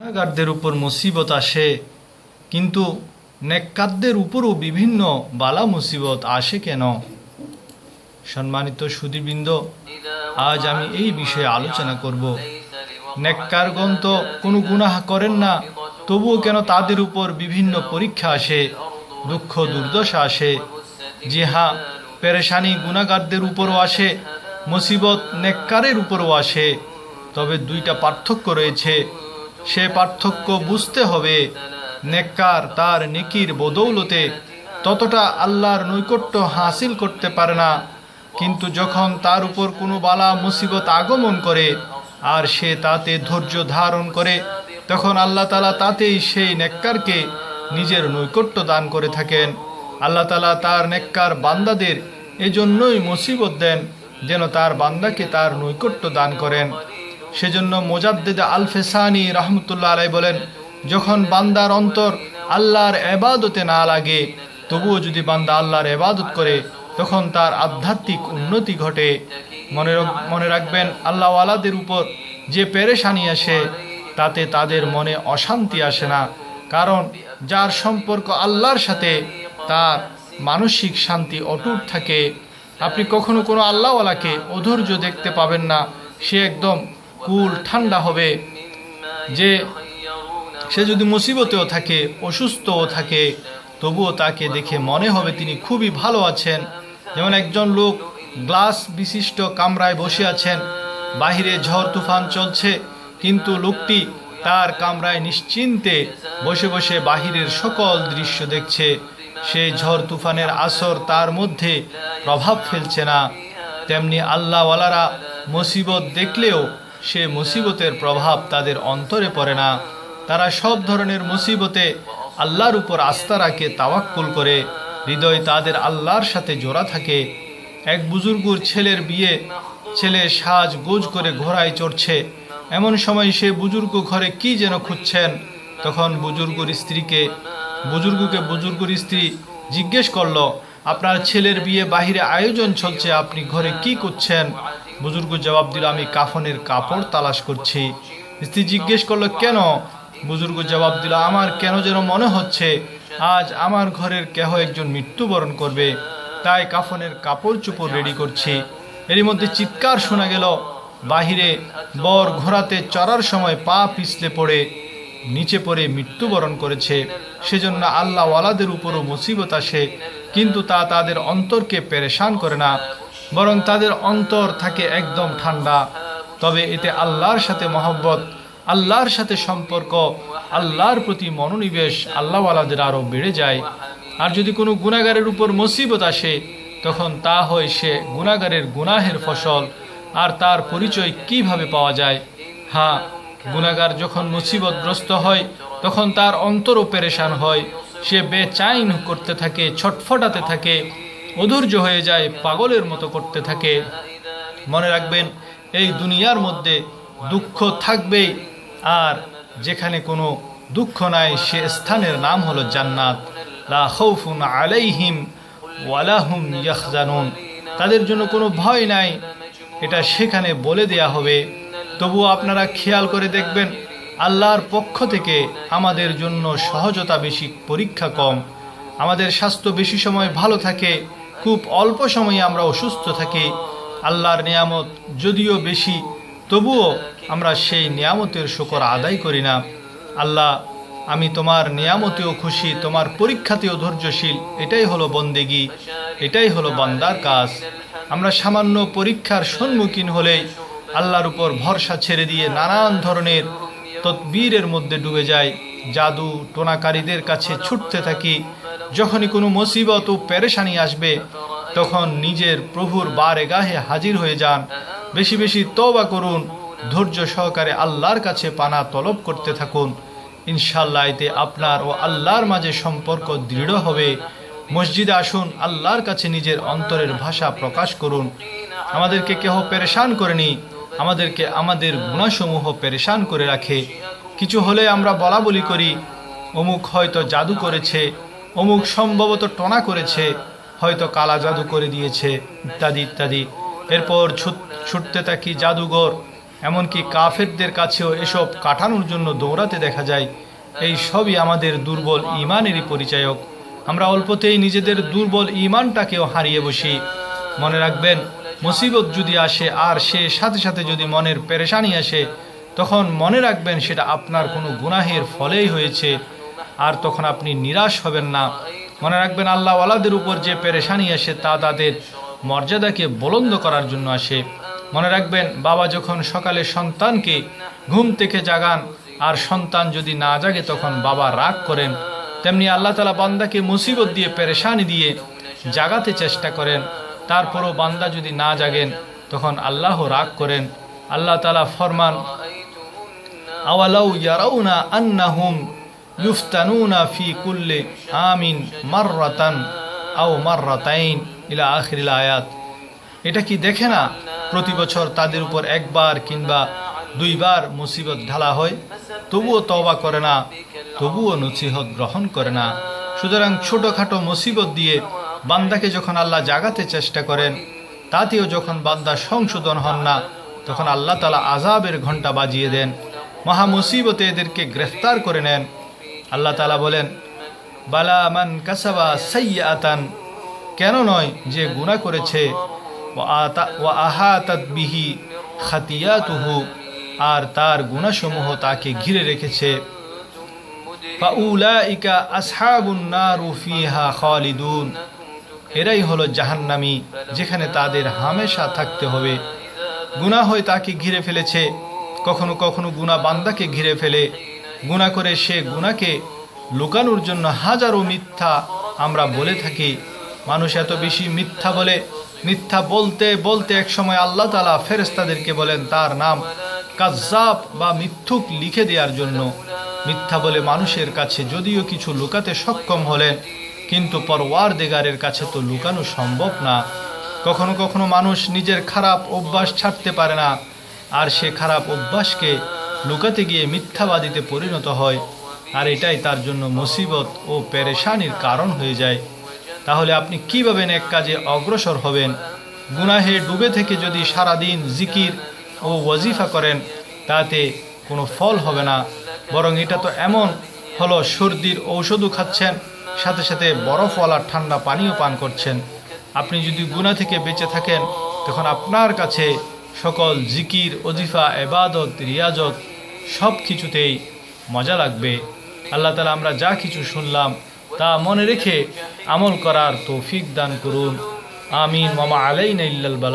গুণাগারদের উপর মুসিবত আসে, কিন্তু নেককারদের উপরও বিভিন্ন বালা মুসিবত আসে কেন? সম্মানিত সুদীবৃন্দ আজ আমি এই বিষয়ে আলোচনা করব। নেককারগণ তো কোনো গুনাহ করেন না, তবুও কেন তাদের উপর বিভিন্ন পরীক্ষা আসে, দুঃখ দুর্দশা আসে? যে হ্যাঁ পেরেশানি গুণাগারদের উপরও আসে, মুসিবত নেককারের উপরও আসে। তবে দুইটা পার্থক্য রয়েছে। সে পার্থক্য বুঝতে হবে। নেককার তার নেকির বদৌলতে ততটা আল্লাহর নৈকট্য হাসিল করতে পারে না। কিন্তু যখন তার উপর কোনো বালা মুসিবত আগমন করে আর সে তাতে ধৈর্য ধারণ করে, তখন আল্লাহ তালা তাতেই সেই নেককারকে নিজের নৈকট্য দান করে থাকেন। আল্লাহ তালা তার নেককার বান্দাদের এজন্যই মুসিবত দেন যেন তার বান্দাকে তার নৈকট্য দান করেন। সেজন্য মোজাদ্দেদ আল ফেসানি রহমতুল্লাহ আলাই বলেন, যখন বান্দার অন্তর আল্লাহর এবাদতে না লাগে, তবুও যদি বান্দা আল্লাহর এবাদত করে, তখন তার আধ্যাত্মিক উন্নতি ঘটে। মনে মনে রাখবেন, আল্লাহওয়ালাদের উপর যে পেরেশানি আসে, তাতে তাদের মনে অশান্তি আসে না। কারণ যার সম্পর্ক আল্লাহর সাথে, তার মানসিক শান্তি অটুট থাকে। আপনি কখনো কোনো আল্লাহওয়ালাকে অধৈর্য দেখতে পাবেন না, সে একদম কুল ঠান্ডা হবে, যে সে যদি মুসিবতেও থাকে, অসুস্থও থাকে, তবুও তাকে দেখে মনে হবে তিনি খুবই ভালো আছেন। যেমন একজন লোক গ্লাস বিশিষ্ট কামরায় বসে আছেন, বাহিরে ঝড় তুফান চলছে, কিন্তু লোকটি তার কামরায় নিশ্চিন্তে বসে বসে বাহিরের সকল দৃশ্য দেখছে। সেই ঝড় তুফানের আসর তার মধ্যে প্রভাব ফেলছে না। তেমনি আল্লাহওয়ালারা মুসিবত দেখলেও সে মুসিবতের প্রভাব তাদের অন্তরে পড়ে না। তারা সব ধরনের মুসিবতে আল্লাহর উপর আস্থা রাখে, তাওয়াক্কুল করে। হৃদয় তাদের আল্লাহর সাথে জোড়া থাকে। এক বুজুর্গুর ছেলের বিয়ে, ছেলে সাজ গোজ করে ঘোড়ায় চড়ছে। এমন সময় সে বুজুর্গ ঘরে কি যেন খুঁজছেন। তখন বুজুর্গর স্ত্রীকে, বুজুর্গকে বুজুর্গর স্ত্রী জিজ্ঞেস করল, আপনার ছেলের বিয়ে বাহিরে আয়োজন চলছে, আপনি ঘরে কি করছেন? বুজুর্গ জবাব দিল, আমি কাফনের কাপড় তালাশ করছি। স্ত্রী জিজ্ঞেস করল, কেন? বুজুর্গ জবাব দিল, আমার কেন যেন মনে হচ্ছে, আজ আমার ঘরের কেহ একজন মৃত্যুবরণ করবে, তাই কাফনের কাপড় চোপড় রেডি করছি। এরই মধ্যে চিৎকার শোনা গেল, বাহিরে বর ঘোড়াতে চড়ার সময় পা পিছলে পড়ে, নিচে পড়ে মৃত্যুবরণ করেছে। সেজন্য আল্লাহওয়ালাদের উপরও মুসিবত আসে, কিন্তু তা তাদের অন্তরকে পেরেশান করে না। বরং তাদের অন্তর থাকে একদম ঠান্ডা। তবে এতে আল্লাহর সাথে মহব্বত, আল্লাহর সাথে সম্পর্ক, আল্লাহর প্রতি মনোনিবেশ আল্লাহওয়ালাদের আরও বেড়ে যায়। আর যদি কোনো গুণাগারের উপর মুসিবত আসে, তখন তা হয় সে গুণাগারের গুনাহের ফসল। আর তার পরিচয় কীভাবে পাওয়া যায়? হ্যাঁ গুণাগার যখন মুসিবতগ্রস্ত হয়, তখন তার অন্তরও পেরেশান হয়। সে বেচাইন করতে থাকে, ছটফটাতে থাকে। অধৈর্য হয়ে যায়, পাগলের মতো করতে থাকে। মনে রাখবেন, এই দুনিয়ার মধ্যে দুঃখ থাকবেই, আর যেখানে কোনো দুঃখ নাই, সে স্থানের নাম হলো জান্নাত। লা আলাইহিম ওয়ালাহুম ইয়াখজানুন। তাদের জন্য কোনো ভয় নাই, এটা সেখানে বলে দেয়া হবে। তবুও আপনারা খেয়াল করে দেখবেন, আল্লাহর পক্ষ থেকে আমাদের জন্য সহজতা বেশি, পরীক্ষা কম। আমাদের স্বাস্থ্য বেশি সময় ভালো থাকে খুব অল্প সময়ে আমরা অসুস্থ থাকি, আল্লাহর নিয়ামত যদিও বেশি, তবুও আমরা সেই নিয়ামতের শুকর আদায় করি না। আল্লাহ, আমি তোমার নিয়ামতেও খুশি, তোমার পরীক্ষাতেও ধৈর্যশীল, এটাই হলো বন্দেগি, এটাই হলো বান্দার কাজ। আমরা সামান্য পরীক্ষার সম্মুখীন হলেই আল্লাহর উপর ভরসা ছেড়ে দিয়ে নানান ধরনের তদবীরের মধ্যে ডুবে যায় জাদু, টোনাকারীদের কাছে ছুটতে থাকি যখনই কোনো মুসিবত ও পেরেশানি আসবে, তখন নিজের প্রভুর বারে গাহে হাজির হয়ে যান। বেশি বেশি তওবা করুন। ধৈর্য সহকারে আল্লাহর কাছে পানা তলব করতে থাকুন। ইনশাল্লাহ এতে আপনার ও আল্লাহর মাঝে সম্পর্ক দৃঢ় হবে। মসজিদে আসুন, আল্লাহর কাছে নিজের অন্তরের ভাষা প্রকাশ করুন। আমাদেরকে কেহ পেরেশান করেনি, আমাদেরকে আমাদের গুণাসমূহ পেরেশান করে রাখে। কিছু হলে আমরা বলা বলি করি, অমুক হয়তো জাদু করেছে অমুক সম্ভবত টনা করেছে, হয়তো কালা জাদু করে দিয়েছে, ইত্যাদি ইত্যাদি। এরপর ছুট, ছুটতে থাকি জাদুঘর, এমনকি কাফেরদের কাছেও এসব কাটানোর জন্য দৌড়াতে দেখা যায়। এই সবই আমাদের দুর্বল ইমানেরই পরিচায়ক। আমরা অল্পতেই নিজেদের দুর্বল ইমানটাকেও হারিয়ে বসি। মনে রাখবেন, মুসিবত যদি আসে আর সে সাথে সাথে যদি মনের পেরেশানি আসে, তখন মনে রাখবেন সেটা আপনার কোনো গুনাহের ফলেই হয়েছে। আর তখন আপনি নিরাশ হবেন না। মনে রাখবেন আল্লাহ আল্লাহওয়ালাদের উপর যে পেরেশানি আসে তা তাদের মর্যাদাকে বলন্দ করার জন্য আসে। মনে রাখবেন, বাবা যখন সকালে সন্তানকে ঘুম থেকে জাগান আর সন্তান যদি না জাগে তখন বাবা রাগ করেন। তেমনি আল্লাহ তালা বান্দাকে মুসিবত দিয়ে পেরেশানি দিয়ে জাগাতে চেষ্টা করেন। তারপরও বান্দা যদি না জাগেন তখন আল্লাহ রাগ করেন। আল্লাহ তালা ফরমান, আওয়ালাউ ইয়ারাউনা আন্নাহুম ইউফতানুনা ফি কুল্লে আমিন মাররাতান আও মাররাতাইন ইলা আখিরিল আয়াত। এটা কি দেখে না প্রতি বছর তাদের উপর একবার কিংবা দুইবার মুসিবত ঢালা হয়? তবুও তওবা করে না, তবুও নসিহত গ্রহণ করে না। সুতরাং ছোটোখাটো মুসিবত দিয়ে বান্দাকে যখন আল্লাহ জাগাতে চেষ্টা করেন, তাতেও যখন বান্দা সংশোধন হন না, তখন আল্লাহ তালা আজাবের ঘণ্টা বাজিয়ে দেন। মহা মুসিবতে এদেরকে গ্রেফতার করে নেন। আল্লাহ তালা বলেন, বালা মান কাসাবা সাইয়াতান কেন নয় যে গুনাহ করেছে, ওয়া আহাতাত বিহি খাতিয়াতুহু আর তার গুণাসমূহ তাকে ঘিরে রেখেছে। ফাউলাইকা আসহাবুন নারু ফিহা খালিদুন এরাই হলো জাহান্নামি, যেখানে তাদের হামেশা থাকতে হবে। গুনাহ হয় তাকে ঘিরে ফেলেছে, কখনো কখনো গুণা বান্দাকে ঘিরে ফেলে গুণা করে সে গুণাকে লুকানোর জন্য হাজারো মিথ্যা আমরা বলে থাকি। মানুষ এত বেশি মিথ্যা বলে, মিথ্যা বলতে বলতে একসময় আল্লাহ তালা ফেরেস্তাদেরকে বলেন, তার নাম কাজ্জাব বা মিথ্যুক লিখে দেওয়ার জন্য। মিথ্যা বলে মানুষের কাছে যদিও কিছু লুকাতে সক্ষম হলেন, কিন্তু পরওয়ার দেগারের কাছে তো লুকানো সম্ভব না। কখনো কখনো মানুষ নিজের খারাপ অভ্যাস ছাড়তে পারে না, আর সে খারাপ অভ্যাসকে লুকাতে গিয়ে মিথ্যাবাদীতে পরিণত হয়। আর এটাই তার জন্য মুসিবত ও পেরেশানির কারণ হয়ে যায়। তাহলে আপনি কীভাবে এক কাজে অগ্রসর হবেন? গুনাহে ডুবে থেকে যদি সারাদিন জিকির ও ওয়াজিফা করেন, তাতে কোনো ফল হবে না। বরং এটা তো এমন হলো, সর্দির ঔষধও খাচ্ছেন, সাথে সাথে বরফওয়ালা ঠান্ডা পানিও পান করছেন। আপনি যদি গুণা থেকে বেঁচে থাকেন, তখন আপনার কাছে সকল জিকির অজিফা এবাদত, রিয়াজত সব কিছুতেই মজা লাগবে। আল্লাহ তালা আমরা যা কিছু শুনলাম তা মনে রেখে আমল করার তৌফিক দান করুন। আমিন। মামা আলাইন ইল্লাল বালা।